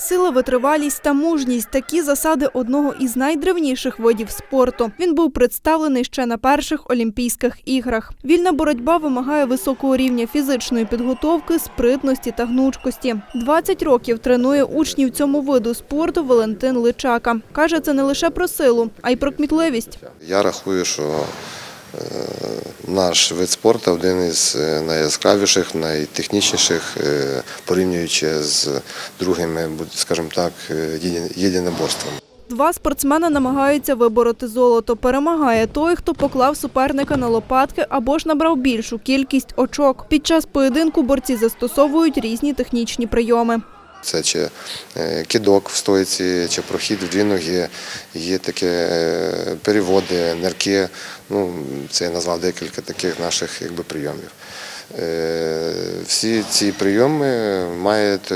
Сила, витривалість та мужність такі засади одного із найдревніших видів спорту. Він був представлений ще на перших Олімпійських іграх. Вільна боротьба вимагає високого рівня фізичної підготовки, спритності та гнучкості. 20 років тренує учнів цьому виду спорту Валентин Личака. Каже, це не лише про силу, а й про кмітливість. Я рахую, що наш вид спорту один із е, найяскравіших, найтехнічніших, е, порівнюючи з другими, скажімо так, е, єдин- єдиноборствами. Два спортсмени намагаються вибороти золото. Перемагає той, хто поклав суперника на лопатки або ж набрав більшу кількість очок. Під час поєдинку борці застосовують різні технічні прийоми. Це чи е, кидок в стойці, чи прохід в дві ноги, є такі е, переводи, нирки. Ну, це я назвав декілька таких наших якби, прийомів. Е, Всі ці прийоми мають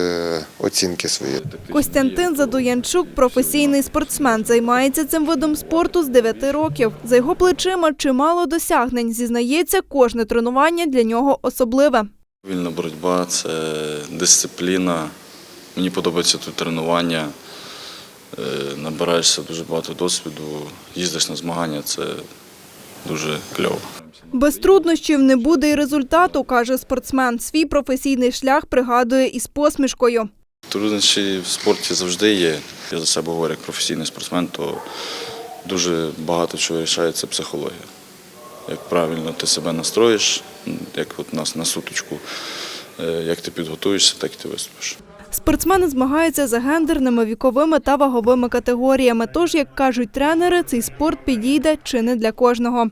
оцінки свої. Костянтин Задуянчук професійний спортсмен. Займається цим видом спорту з 9 років. За його плечима чимало досягнень. Зізнається, кожне тренування для нього особливе. Вільна боротьба це дисципліна. Мені подобається тут тренування. Е, Набираєшся дуже багато досвіду, їздиш на змагання, це дуже кльово. Без труднощів не буде і результату, каже спортсмен. Свій професійний шлях пригадує із посмішкою. Труднощі в спорті завжди є. Я за себе говорю як професійний спортсмен, то дуже багато чого рішається психологія. Як правильно ти себе настроїш, як от нас на суточку, е, як ти підготуєшся, так і ти виступиш. Спортсмени змагаються за гендерними, віковими та ваговими категоріями. Тож, як кажуть тренери, цей спорт підійде чи не для кожного.